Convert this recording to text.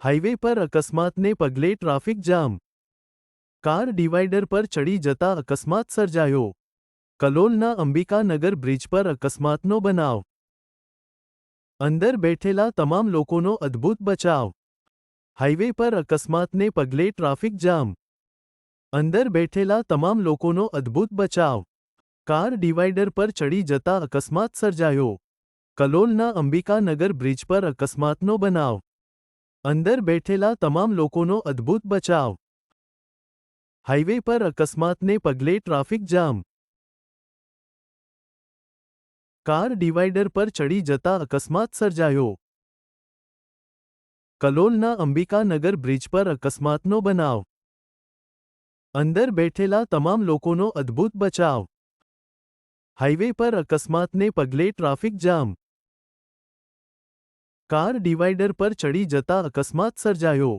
highway પર અકસ્માતને પગલે traffic jam car divider પર ચડી જતા અકસ્માત સર્જાયો કલોલના અંબિકાનગર બ્રિજ પર અકસ્માતનો બનાવ અંદર બેઠેલા તમામ લોકોનો અદ્ભુત બચાવ હાઈવે પર અકસ્માતને પગલે ટ્રાફિક જામ અંદર બેઠેલા તમામ લોકોનો અદ્ભુત બચાવ કાર ડિવાઈડર પર ચડી જતા અકસ્માત સર્જાયો કલોલના અંબિકાનગર બ્રિજ પર અકસ્માતનો બનાવ અંદર બેઠેલા તમામ લોકોનો અદ્ભુત બચાવ હાઈવે પર અકસ્માતને પગલે ટ્રાફિક જામ કાર ડિવાઈડર પર ચડી જતા અકસ્માત સર્જાયો કલોલના અંબિકાનગર બ્રિજ પર અકસ્માતનો બનાવ અંદર બેઠેલા તમામ લોકોનો અદ્ભુત બચાવ હાઈવે પર અકસ્માતને પગલે ટ્રાફિક જામ કાર ડિવાઈડર પર ચડી જતા અકસ્માત સર્જાયો